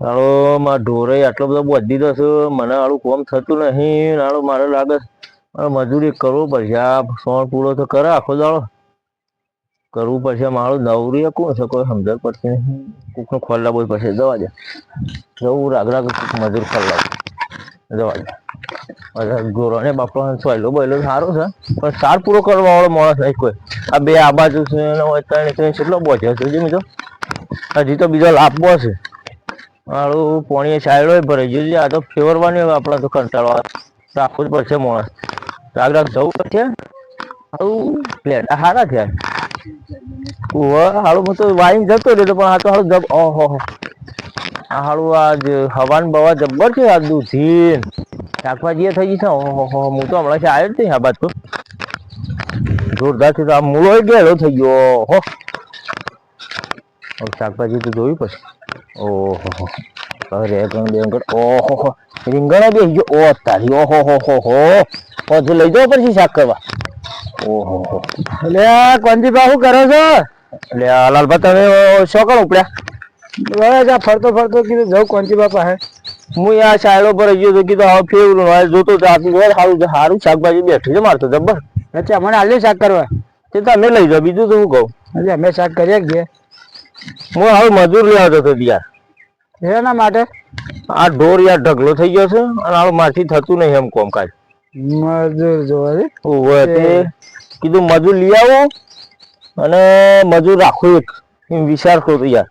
હાલો માં ઢોરે આટલો બધો બધી દો મને આડું કોમ થતું નહીં, નાળો મારે લાગે મજૂરી કરવું પડશે, આ સોણ પૂરો તો કરે આખો દાડો. કરવું પડશે, મારું નવરી કોણ છે, કોઈ સમજણ પડશે નહીં. કોકનો ખોલ્લા બોલ પડશે જવા દે. જવું, રાગ રાગ મજૂર ખોલ્લા જવા દે. ગોરોને બાપડો સોયલો બોયલો સારો છે, પણ સાર પૂરો કરવા વાળો માણસ નહીં કોઈ. આ બે આ બાજુ છે ત્રણ ત્રણ, કેટલો બોજ્યો છે જો મિત્રો હજી તો બીજો લાભવો છે. મારું પોણીએ સાયડો ગયું છે. આ તો ફેવરવાની હોય, આપણા તો કંટાળો રાખવું જ પડશે મોણ રાગ રાગ જવું પડશે? આવું પ્લેટ સારા થયા ઓહ હારું હું તો વાઈન જતો રહ્યો પણ આ તો હારું જબ, ઓહો આ હારું આ જ હવાન બવા જબ્બર છે, આ દૂધી શાકભાજી થઈ ગઈ છે, ઓહો હું. તો હમણાં આવ્યો જ નહીં આ બાજુ. જોરદાર છે, તો આ મૂળો ગયેલો થઈ ગયો હો હવે શાકભાજી તો જોવી પડશે. ઓહો અરે ગણ બેંગણ ઓહો હો રીંગણ બે ગયો ઓ તારી ઓહો હો હો હો જો લઈ જાવ પછી શાક કરવા ઓહો હો એટલે આ કોંજીબા શું કરો છો એટલે આ લાલભા તમે શું કરો ઉપડ્યા બસ આ ફરતો ફરતો કીધું જવું કોંજીબા પાસે હું આ સાયડો પર ગયો તો કીધું હવે ફેવરું હવે જોતો તો જોર સારું સારું શાકભાજી બેઠું છે મારતો જબ્બર અચ્છા મને આલ્યું શાક કરવા તે તમે લઈ જાઓ બીજું તો હું કહું એટલે અમે શાક કરીએ કે હું હવે મજૂર લેવા જતો યાર. એના માટે? આ ઢોર યાર ઢગલો થઈ ગયો છે અને આ મારથી થતું નહીં એમ કોમકાજ મજૂર જોવા ઓવે તે કીધું મજૂર લઈ આવો અને મજૂર રાખો એક એમ વિચાર કરો તો યાર.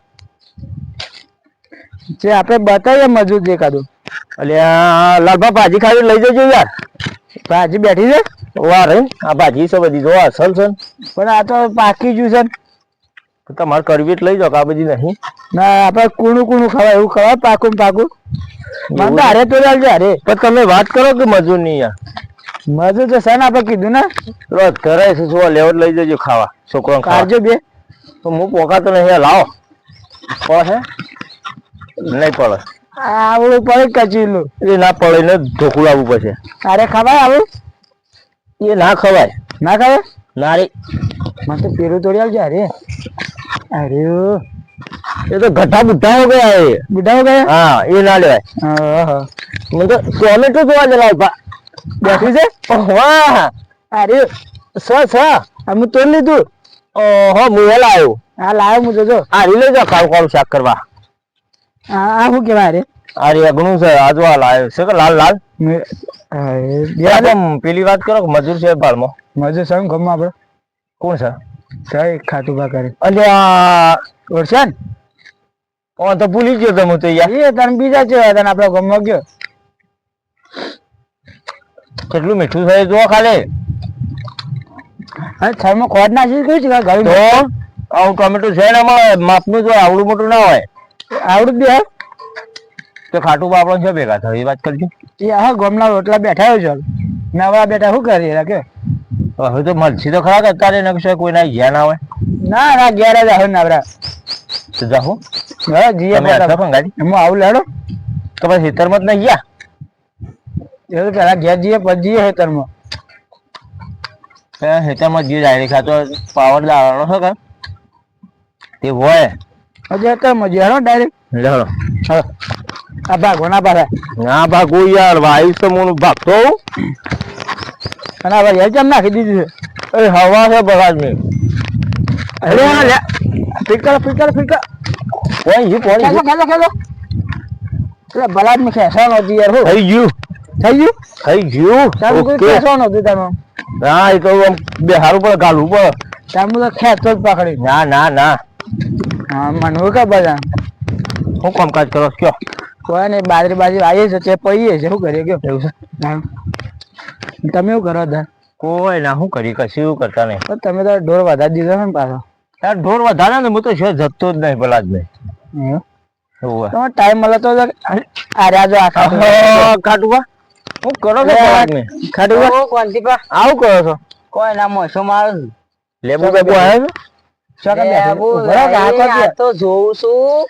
જે આપણે બતાવીએ મજૂર દેખાતું એટલે આ લાલભા ભાજી ખાવી લઈ જજો યાર. ભાજી બેઠી છે? વાર આ ભાજી છે બધી જો અસલ છે પણ આ તો પાકી જ્યું છે. તો તમારે કરવી લઈ જાઓ આ બધી નહીં? ના આપણે કુણું કુણું ખવાય એવું ખવાય પાકું પાકું. મને તો હારે તો ચાલજે હારે. પણ તમે વાત કરો કે મજૂરની યાર? મજૂર તો સન આપણે કીધું ને? રોજ ઘરે શું લેવો લઈ જજો ખાવા છોકરો ખાજો બે. તો હું પોકાતો નહીં લાવો. પડે નહીં પડે. આવડું પડે કચીલું? એ ના પડે ને ઢોકળું લાવવું પડશે. અરે ખવાય આવું? એ ના ખવાય. ના ખવાય? ના રે. મને તો પેરું તોડી આવજો અરે અરે એ તો ગઠ્ઠા બુઠ્ઠા હો ગયા એ. બુઢા હો ગયા? હા એ ના લેવાય. મને તો ટોમેટો જોવા જ લાવ બેઠી છે? વાહ. અરે સ સ. હું તોડી લીધું. ઓહો હું એ લાવ્યો આ લાવ્યો હું જોજો. આ રી લઈ જાઓ કાળું કાળું શાક કરવા. આ શું કહેવાય અરે આ રે અગણું છે આ જો આ લાવ્યો છે કે લાલ લાલ? અરે, પેલી વાત કરો કે મજૂર છે ભાલમાં. મજૂર સંગ ગમમાં આપણે. કોણ છે? જય ખાતું કરે અને આ ઓ તો ભૂલી ગયો તમે તો યાર. એ તને બીજા છે તને આપણો ગમમાં ગયો. કેટલું મીઠું થાય જો ખાલે. અને થર્મો નાખી કઈ છે તો ઘર આવું ટોમેટો છે ને એમાં માપનું જો આવડું મોટું ના હોય. આવડું બે તો ખાટું બાપડો છે ભેગા થાય એ વાત કરજો. એ હા ગમના રોટલા બેઠા હોય છે. નવા બેઠા શું કરીએ કે? હવે તો મરસી તો ખરા અત્યારે નકશે કોઈ ના ગયા ના હોય ના ના ઘેર જ આવે નવરા તો જાહો હવે જીએ હતા ભંગાજી એમાં આવું લેડો. તો પછી ખેતરમાં જ નહીં ગયા? એ તો પેલા ઘેર જઈએ પછી જઈએ ખેતરમાં. ત્યાં ખેતરમાં જીએ જાય ખાતો પાવર લાવવાનો છે કે. તે હોય. હજી ખેતરમાં જઈએ હેડો ડાયરેક્ટ લેડો હા. આ ભાગો ના પાછા ના ભાગો યાર ભાઈ તો હું ભાગતો. અને આ ભાઈ કેમ નાખી દીધી છે? એ હવા છે બગાડ મેં અરે આ લે. ફિકર ફિકર ફિકર કોઈ જી કોઈ ખેલો ખેલો ખેલો. એટલે બલાડમાં ખેંચવાનો હતી યાર હું. થઈ ગયું. થઈ ગયું? થઈ ગયું. ચાલુ કોઈ ઓકે. ખેંચવાનો તમે ના એ તો આમ બે હારું પડે ગાલું પડે. ચાલુ તો ખેંચતો જ પકડી. ના ના ના. હા મને કે બધા હું કામકાજ કરો કયો? કોઈ નહીં બાજરી બાજરી આવીએ છે તે પહીએ છે શું કરીએ કયો? એવું છે. તમે શું કરો હતા કોઈ ના શું કરી કશું કરતા નહીં. પણ તમે તો ઢોર વધારી દીધો ને પાછો. યાર ઢોર વધારે ને હું તો છે જતો જ નહીં પેલા જ નહીં. એવું? ટાઈમ મળે તો આર્યા જો આ ખાટું. હું કરો છો પેલા જ પા આવું કરો છો? કોઈ ના મોસો મારું. લેબુ બેબુ આવે છે? તો જોઉં છું.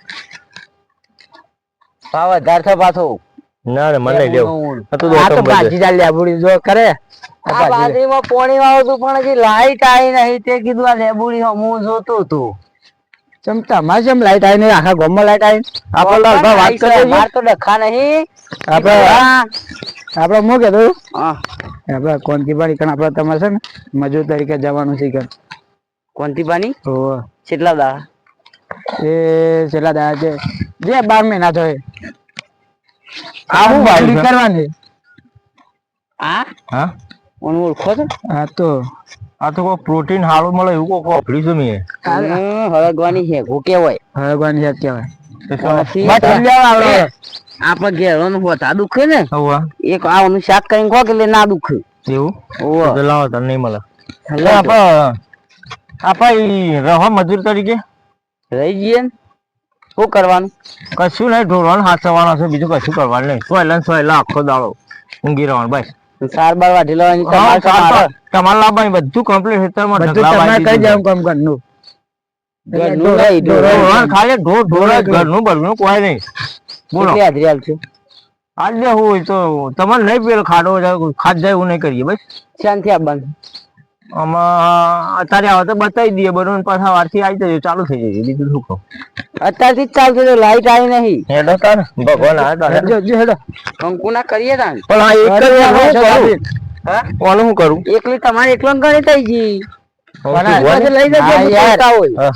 ભાવ વધારે થો પાછો. ના ના મને લેવું. આ તો આ તો ભાજી ચાલ લેબુડી જો કરે આ બાજરીમાં પોણી વાળું હતું પણ હજી લાઈટ આવી નહીં. તે કીધું આ લેબુડી હું જોતો તું ચમતા તમારે જેમ લાઈટ આવી નહીં આખા ગામમાં લાઈટ આવી આપણે લાલભા વાત કરે. માર તો ડખા નહીં. આપણે આપણે હું કીધું? હા. આપણે પાણી કણ આપણે તમારે છે ને મજૂર તરીકે જવાનું છે કણ કોનથી પાણી. કેટલા દા એ કેટલા દા છે જે બાર મહિના થયો આ શું ભાઈ કરવાની. આ હા? ઓન ઓળખો છો? આ તો. આ તો કોઈ પ્રોટીન સારું મળે એવું કોઈ વાપર્યું છે મેં. હળગવાની છે હું કેવાય હળગવાની છે કેવાય હોતા દુખે ને? એક આવાનું શાક કરીને ખો કે ના દુખે? એવું? ઓવો તો લાવો તને નહીં મળે. આપણે આપણે રહો મજૂર તરીકે? રહી જઈએ ને? શું કરવાનું? કશું નહીં હાથ સવાનું છે બીજું કશું કરવાનું નહીં. સોયલા સોયલા આખો દાડો ઊંઘી રહેવાનું બસ. સાર બાર વાઢી લેવાની તમારે. લાવવાની બધું કમ્પ્લીટ ખેતરમાં બધું તમારે કઈ દીધું. કામ કરનું ખાલી ઢોર ઢોર ઘરનું બરનું કોઈ નહીં. બોલો. હાજરી? આજ હોય તો તમારે નહીં પેલો ખાડો ખાદ જાય એવું નહીં કરીએ બસ. શાંતિ આવવાનું? આમાં અત્યારે આવે તો બતાવી દઈએ. બરોબર ને પાછા વારથી આવી જજો. ચાલુ થઈ જશે. બીજું શું કહું? અત્યારથી જ ચાલશે તો લાઈટ આવી નહીં. હેડો તાર. ભગવાન આ તારે હેડજો, હેડજો, હેડો. કંકુ ના કરીએ તાન. પણ આ એક જ હું કરું? હા? કોનું હું કરું? એકલી તમારે એકલો ગણી થઈ ગઈ.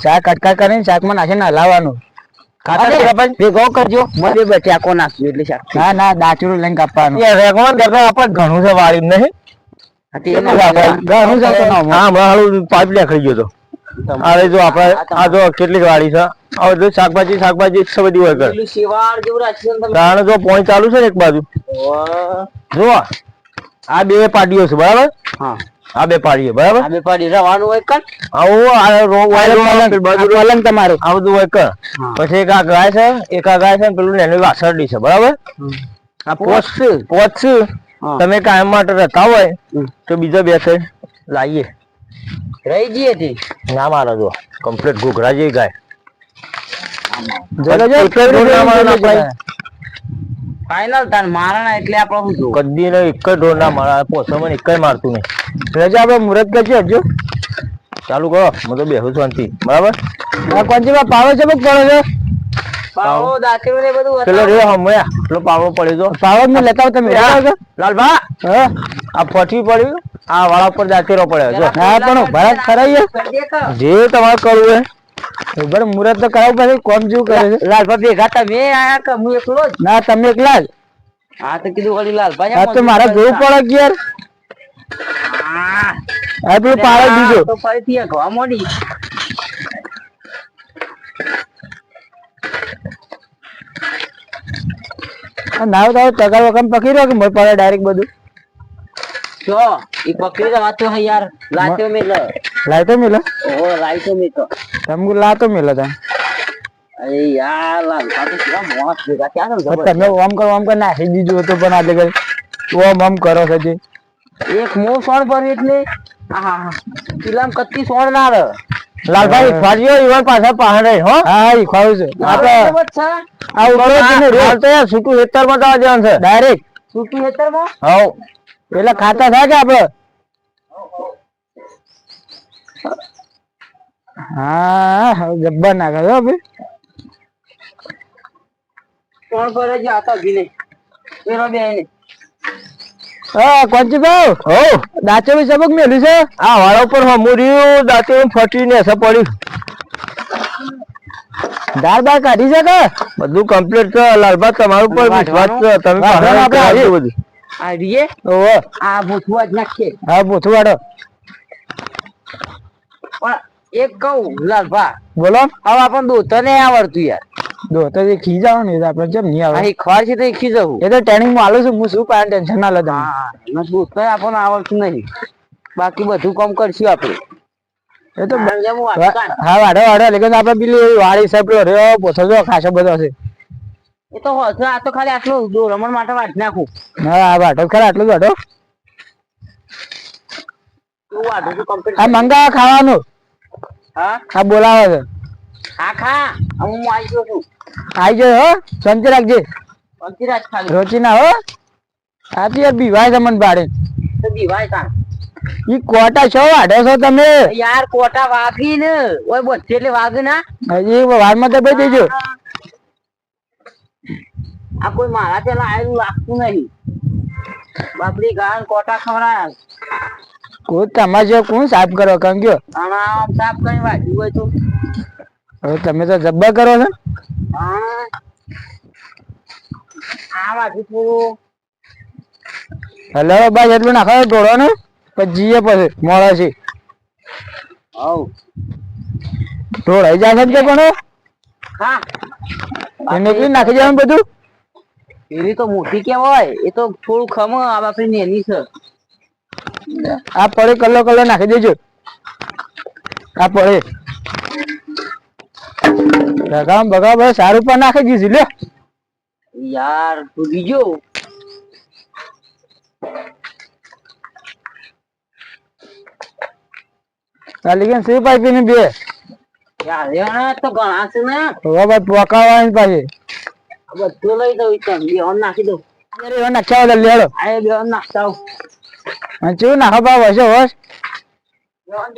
શાક કટકા કરીને શાકમાં નાખીને હલાવવાનું? ભેગો કરજો. મને બટાકો નાખ્યો એટલે શાક. ના ના દાચુરું લઈને કાપવાનું. ઘણું છે વાળી નહીં. કેટલીક વાળી છે. હવે શાકભાજી શાકભાજી છે બધી હોય કર પેલું શેવાળ જેવું રાખ્યું ને તમે. કારણ જો પોઈન્ટ ચાલુ છે ને એક બાજુ. જો આ બે પાટીઓ છે બરાબર? હા. આ બે પાડીઓ બરાબર? આ બે પાડી રવાનું હોય કર આવું આ રો વાયર બાજુ આ તમારું. આ બધું હોય કર પછી એક આ ગાય છે એક આ ગાય છે ને પેલું એની વાસરડી છે બરાબર? આ પોચ. છે પોચ. તમે કાયમ માટે રહેતા હોય તો બીજા બેસે. લાવીએ રહી જઈએ થી ના મારો જો. કમ્પ્લીટ ઘૂઘરા જેવી ગાય. જોડે જો, એક જ ઢોર ના મારે ના પાય. ફાઇનલ તાર મારણા એટલે આપણે શું કદી ને એક જ ઢોર ના મારા પોસમાં એક જ મારતું નહીં. રજા આપણે મુહૂર્ત કરજો હજુ. ચાલુ કરો. હું તો બેહું શાંતિ. બરાબર? આ પાવે છે? પડે છે? પાવો દાંતેલું ને બધું પેલો રે હમણાં. પેલો પાવડો પડ્યો તો પાવો લેતા તમે. લાલભા. હા? આ ફટી પડ્યું. આ વાળા પર દાંતેરો પડ્યો જો. હા પણ ભરત ખરાઈએ કરી દે કે? જે તમારે કરવું મુહૂર્ત તો કરાવવું પડે. કોમ જેવું કરે છે? લાલભા ભેગા તમે આયા કે હું એકલો જ? ના તમે એકલા જ. હા તો કીધું વળી લાલભા આ તો મારે જોવું પડે યાર. હા પેલું પાડો બીજો તો ફરીથી એક મોડી નાવ તાવ ટકા વખમ પકડી રહ્યો કે મોય પડે ડાયરેક્ટ બધું? જો ઈ પકડી તો વાતો હે યાર. લાતો મેલો. લાતો મેલો? ઓ લાતો મેલ. તો તમે લાતો મેલો તા અરે યાર લાલભા તો કેવા મોસ ભેગા ક્યાં પણ તમે ઓમ કરો ઓમ કર નાખી દીધું હતું પણ આજે કઈ ઓમ ઓમ કરો છો એક મો સોણ પર એટલે? આહા પેલામ કત્તી સોણ ના રહે લાલભાઈ ફાજીઓ ઈવન પાછા પહાડે હો? હા ઈ ખાવું છે. આપણે આ ઉપર જ ને રે હાલ તો યાર છૂટું હેતરમાં જવા જવાનું છે. ડાયરેક્ટ છૂટું હેતરમાં? હાઉ પેલા ખાતા થાય કે આપડે? હા હવે જબ્બર ના છો ભાઈ. કોણ પર જ આતા ભીને. પેલો બે હા કોંચી ભાવ હો. દાચો બી સબક મેલ્યું છે? આ વાળા ઉપર હમુર્યું દાંતે ફટીને અસર પડી દાળ બાર કાઢી છે કે? બધું કમ્પ્લીટ છે લાલભા તમારું પર વિશ્વાસ છે તમે આપણે કરાવજો બધું. આ રીએ ઓહો આ ભૂથવા જ નાખીએ. હા પોથું પણ એક કહું લાલભા. બોલો. હવે આપણને દોતો ને આવડતું યાર. દો તો એ ખી જાવ ને આપણે કેમ નહીં આવે? અહીં ખવાર છે તો એ ખી જવું એ તો ટ્રેનિંગમાં આલું છું હું શું પાડે ટેન્શન ના લેતા એમાં દોતો આપણને આવડતું નહીં. બાકી બધું કામ કરશું આપણે. એ તો હું વાડો વાડો લેकिन આપણે પેલી વાળી સાહેબ રહ્યો પોથો જો ખાસો બધો છે. એ તો આ તો ખાલી આટલું રમણ માટે વાંચી નાખું. હા આ વાડો ખરા આટલું વાટો આ મંગાવા ખાવાનું? હા? આ બોલાવે છે. હા ખા હવે હું આવી ગયો છું હો શાંતિ રાખજે. ખાલી. રોચી ના હો. આ યાર બીવાય છે મને તો દીવાય કાં? ઈ કોટા છો વાઢો છો તમે? યાર કોટા વાગી ને ઓય બચ્ચે એટલે વાગે ના? હજી વારમાં તો ભાઈ દેજો. આ કોઈ મારા પેલા આયેલું લાગતું નહીં. બાપડી ગાન કોટા ખવડાયા. કોઈ તમારે કોણ સાફ કરો કંગ્યો આમ સાફ કરી વાગ્યું હોય તો. હવે તમે તો જબ્બા કરો છો? હલો બસ એટલું નાખો ને. પછી પછી મોડા છે ઢોળાઈ છે પણ? હા. એને કઈ નાખી દેવાનું બધું? એની તો મોટી હોય? એ તો થોડું ખમ આ બાપડી નેની છે. આ પડે કલર કલર નાખી દેજો. આ પડે લગામ બગા બસ સારું પણ નાખી દીધું લે યાર ભૂગી બીજો ચાલી ગયા સી પાઇપી ની બે? યાર એના તો ઘણા છે ને. હવે ભાઈ પોકાવાની પાછી. બધું લઈ દઉં તને બે ઓન નાખી દઉં. અરે નાખ્યા બધા લેડો. આ બે ઓન નાખતા આવું. અને ચેવું નાખો ભાવ હશે? હોશ ઓન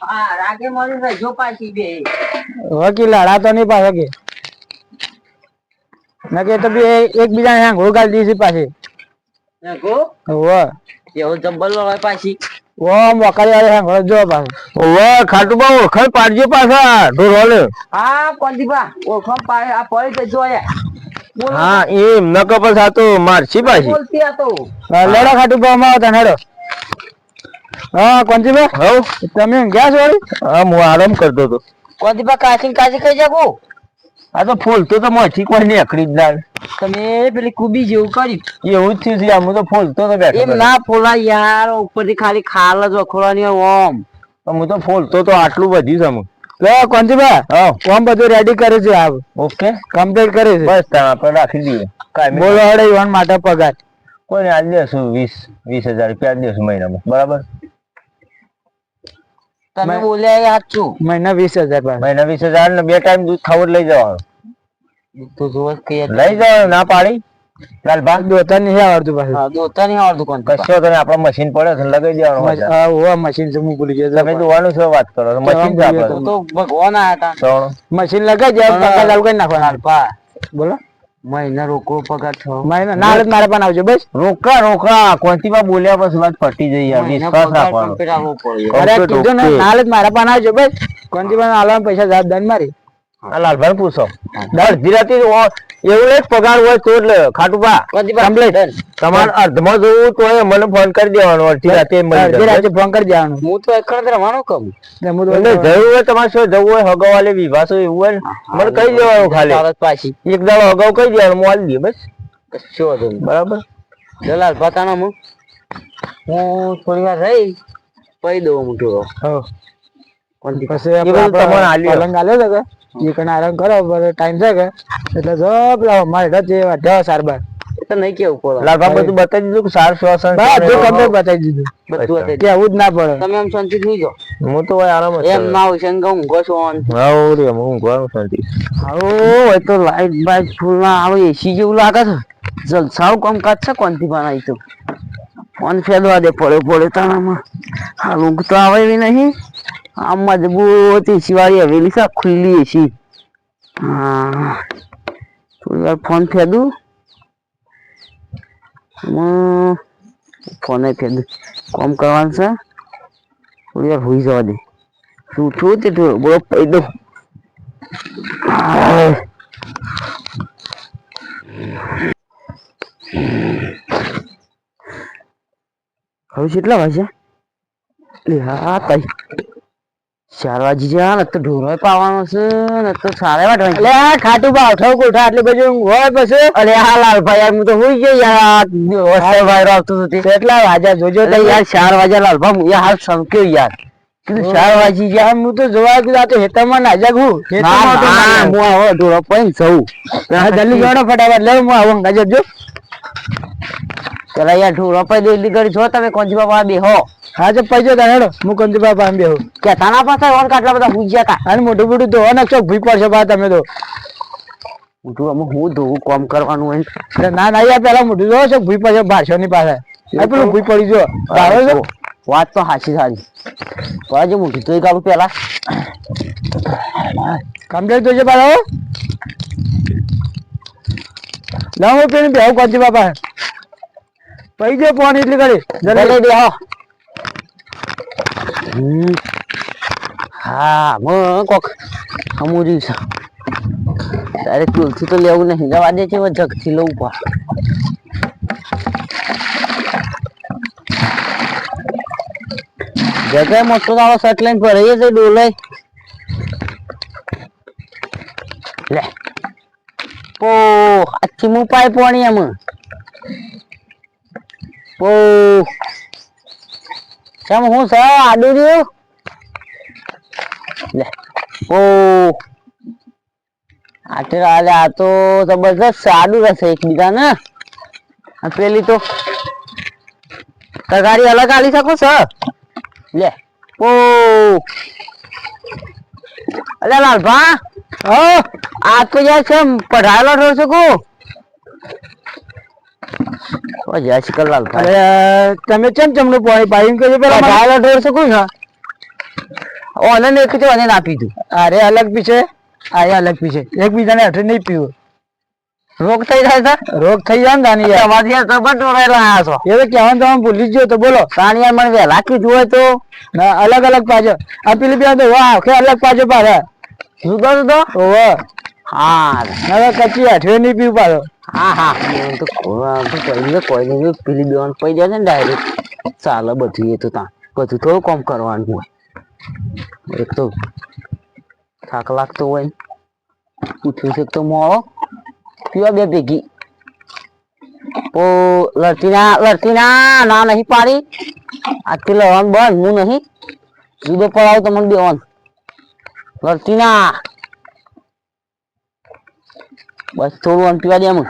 હા રાગે મળી રહેજો પાછી બે. વકીલ લાડા તો નહીં પાછો કે. નકે તો બી એકબીજાને દીધી પાછી. દેખો હોવે એવો જબ્બર હોય પાછી. ઓ મોકારી વાળે હેંગ હોળ જો પાછું. ઓળખાણ પાડજો પાછા હા પાડે આ પડી તો જોયા હા એમ ન કપસ આ તો મારશી પાછી. બોલતી આ તો. હા, લેડો ખાટું આવતા હેડો. હા કોંજીભાઈ હવ. તમે ગયા છો હા હું આરામ કરતો હતો. કોંદીપા કાચી કાચી કઈ જાગો. આ તો ફૂલતો તો મોથી કોઈ જ ના તમે પેલી કુબી જેવું કર્યું. એવું જ થયું છે આમ તો ફૂલતો તો બેઠો એમ. ના ફોલા યાર ઉપરથી ખાલી ખાલ જ વખોડવાની ઓમ. હું તો ફૂલ તો આટલું બધું છે અમુક લે હા. કોમ બધું રેડી કરે છે આ ઓકે. કમ્પ્લીટ કરે છે. બસ ત્યાં આપણે રાખી દઈએ. કાંઈ બોલો હડે ઈવન માટે પગાર. કોઈને આજ દેશું વીસ વીસ હજાર રૂપિયા દેશું મહિનામાં. બરાબર? તમે બોલ્યા એ સાચું મહિના વીસ હજાર મહિના વીસ હજાર ને બે ટાઈમ દૂધ ખાવું લઈ જવાનું. તો જોવો લઈ જવાનું ના પાડી? દોતા નહીં આવડતું પાછું દોતા નહીં આવડતું કોણ કશો તને આપડે મશીન પડે છે લગાઈ દેવાનું હા મશીન છે હું ભૂલી ગયો તમે જોવાનું છો વાત કરો મશીન તો તો ભગવાન આયા હતા. મશીન લગાઈ જાય કરી નાખવાના. બોલો. મહિના રોકડો પગાર થયો. મહિના ના મારે મારા પણ આવજો બસ. રોકા રોકા કોઈથી બોલ્યા પછી વાત ફટી જઈ આ વિશ્વાસ રાખવાનો. અરે કીધું ને okay. ના હાલત મારા પણ આવજો બસ. કોઈથી પણ હાલવા પૈસા જવાબદાર મારી. લાલભાઈ પૂછો. દર ધીરાથી એવું જ પગાર હોય તો કોંદીપા Complete. તમારે અર્ધમાં જોવું તો એ મને ફોન કરી દેવાનો અડધી રાતે અડધી રાતે ફોન કરી દેવાનું. હું તો એકડ રવાનો કમ એટલે હું તો એટલે જવું હોય તમારે શું જવું હોય હગાવાલે વિવાસો એવું હોય મને કહી દેવાનું ખાલી. પાછી. એક દાડો અગાઉ કહી દેવાનું હું આલી દઈએ બસ. શું બરાબર. જલાલ પતાના હું. હું થોડી વાર રહી પઈ દઉં હું. થોડો પછી પલંગ આલ્યો છે એ આરામ કરો ટાઈમ છે કે? એટલે જો પેલા મારે રજ જેવા વાઢ્યા સાર બાર. તો નહીં કેવું પડે લાલભા બધું બતાવી દીધું કે સાર શ્વાસન બધું કમ્પ્લીટ બતાવી દીધું. બધું કેવું જ ના પડે. તમે એમ શાંતિ થઈ જાઓ. હું તો ભાઈ આરામ એમ ના હોય છે ઊંઘો છો ઓન હાઉ હું ઊંઘવાનું શાંતિ. આવો એ તો લાઈટ બાઈટ ફૂલ ના આવે એસી જેવું લાગે છે. જલસાવ કામકાજ છે કોનથી બનાવી તો? કોણ ફેરવા દે પડે પડે તારામાં. હાલ ઊંઘ તો આવે એવી નહીં. આમ મજબૂત એસી વાળી હવેલી છે ખુલ્લી છે. હા. થોડી વાર ફોન ફેદું ફોને ફેદું કોમ કરવાનું છે? થોડી વાર હોઈ જવા દે. શું છું તે બોલો પૈ દઉં. Ah. હવે કેટલા વાગ્યા? લે, હા તાઈ ચાર વાગી જા ને તો ઢોરો પાવાનો છે ને તો સારે વાટવા એટલે આ ખાટું ભાવ ઠવ કોઠા આટલી બધી ઊંઘ હોય પછી? અરે હા લાલભાઈ યાર હું તો હોઈ ગયો યાર. વસ્તુ વાયરો આવતો હતી કેટલા વાજા જોજો તો યાર ચાર લાલ ભાઈ હું યાર હાલ સમક્યો યાર. કીધું ચાર વાજી ગયા હું તો જોવા ગયો આ તો હેતામાં ના જાગું. હેતામાં તો ના. ના હું આવો ઢોરો પણ જઉં જલ્દી જોડો ફટાફટ. લે હું આવું જજો પેલા યાર ઢોરો પૈ દે ઘડી જો તમે કોંજી બાબા બે હો. હા તો પૈજો તને હેડો હું કંજુ બાપા આમ હો કે તાના પાસે ઓન કાટલા બધા પૂજ્યા તા અને મોટું મોટું ધોવા ના ચોક ભી પડશે બા તમે તો. મોટું અમુક હું ધોવું કોમ કરવાનું હોય એટલે ના ના યાર પેલા મોટું ધોવો છો ભી પડશે બારસો ની પાસે. આ પેલું ભી પડી જો. ભાવે છે? વાત તો હાચી સારી પણ જે મૂકી તો કાઢું પેલા. કમ્પ્લેટ તો છે બાળો ના હું પેલી બેહુ કોંતી બાપા પૈ જે પાણી એટલી કરી. જલ્દી. દે હો હા મો કોક અમુરી છે. તારે તુલસી તો લેવું નહીં. જવા દે છે જગથી લઉં પા જગ્યાએ મોટો દાવો શર્ટ લઈને ભરાઈએ છે ડોલે લે. પો આખી હું પાય પાણી એમ. ઓ કેમ હું છે આડું રહ્યું? લે ઓ આટે આલે આ તો જબરદસ્ત આડું રહેશે એકબીજા ને આ પેલી તો. તગારી અલગ આલી શકો છો? લે ઓ અલે લાલભા. હો? આ તો યાર છે પઢાયેલો છો શકો ઓ જય શ્રી કૃષ્ણ તમે કેમ ચમનું પાણી પાઈન કે પેલા ભાઈ પઢાયેલો ઢોર શકો ને ઓને ને કીધું અને ના પીધું અરે અલગ પી છે. આ અલગ પી છે. એકબીજાને હઠે નહીં પીવું. રોગ થઈ જાય છે? રોગ થઈ જાય ને દાની યાર તમારી યાર તમે આયા છો. એ તો કહેવાનું તમે ભૂલી જ તો બોલો. યાર મને વહેલા કીધું હોય તો. ના અલગ અલગ પાછો આ પેલી બે તો વાહ કે અલગ પાછો શું જુદો જુદો? ઓહો હા. હવે કચી હઠવે નહીં પીવું પાછો તો ચાલે બધું એ તો તાં. બધું થોડું કોમ કરવાનું હોય. એક તો થાક લાગતો હોય. ઉઠ્યું છે તો મોડો. પીવા બે ભેગી. ઓ લડતીના લડતીના ના નહીં પાડી. આજથી લડવાનું બંધ, હું નહીં. જુદો પડાવ તમને દેવાનું લડતીના બસ થોડું અન પીવા દે એમ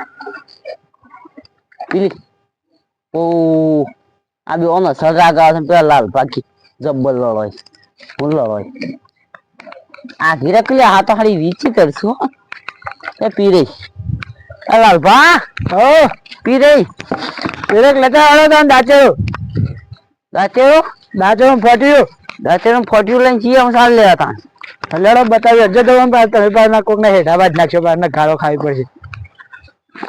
પીલી ઓ, આ બે ઓનો સજા ગાવ છે પેલા લાલ પાકી જબ્બર લડોય હું લડોય આ ઘીરે પેલી હા તો હારી વીચી કરશું. એ પી રહી. લાલ ભા. હો, પી રહી. પેરેક લેતા આવડો તો દાચેરો દાંતેરો દાચેરો ફોટ્યું. દાંતેરો ફોટ્યું લઈને છીએ હું સારું લેવા તા લેડો બતાવી અજ્જો તો તમે પાસે તમે કોક ને હેઠા બાદ નાખશો બાર ને ગાળો ખાવી પડશે.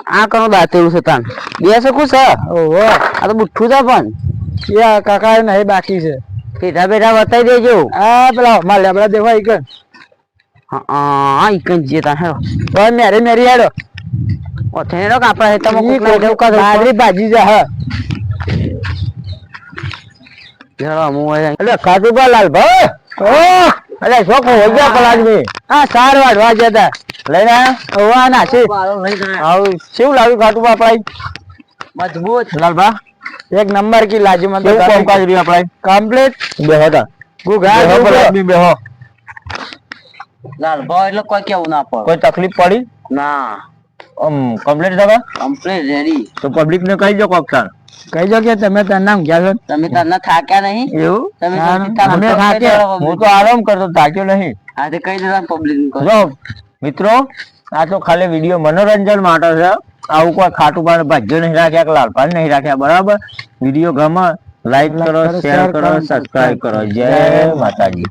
આ કણો બાત એવું છે તાન? બે શકું છે ઓહો. આ તો બુઠ્ઠું છે પણ. એ કાકા નહીં બાકી છે. બેઠા બેઠા બતાવી દેજો. આ પેલા માલ લેબડા દેવા ઈ કર હા હા ઈકન જે તાન હેડો. ઓય મેરી મેરી હેડો. ઓ થેનો કાપડા હેતામાં ઈ કોક ના દેવ કા બાજરી ભાજી જા હા. હેરો હું હોય એટલે કાજુ લાલ ભાઈ. ઓ એટલે શોખ હોય ગયા પેલા આદમી. આ સાર વાઢવા જતા લઈને ઓવા ના છે. આવું કેવું લાવ્યું ખાતું પા મજબૂત. લાલભા એક નંબર કી લાજી મને કામ કાજ રી આપણા કમ્પ્લીટ બેહો હતા. ગુગા બેહો. પેલા આદમી બેહો. લાલ ભાવ એટલે કોઈ કેવું ના પડે. કોઈ તકલીફ પડી? ના. આમ કમ્પ્લીટ થવા? કમ્પ્લીટ રેડી તો પબ્લિક ને કહી દો કોક તાર કઈ જો કે તમે તાર નામ ગયા છો? તમે તારના થાક્યા નહીં? એવું? તમે ના, અમે થાક્યા. હું તો આરામ કરતો થાક્યો નહીં. હા તે કહી દેવાનું પબ્લિક જો મિત્રો આ તો ખાલી વીડિયો મનોરંજન માટે છે. આવું કોઈ ખાટું પાડ ભાજ્યો નહીં રાખ્યા કે લાલપાન નહીં રાખ્યા બરાબર? વીડિયો ગમે લાઈક કરો શેર કરો સબસ્ક્રાઇબ કરો. જય માતાજી.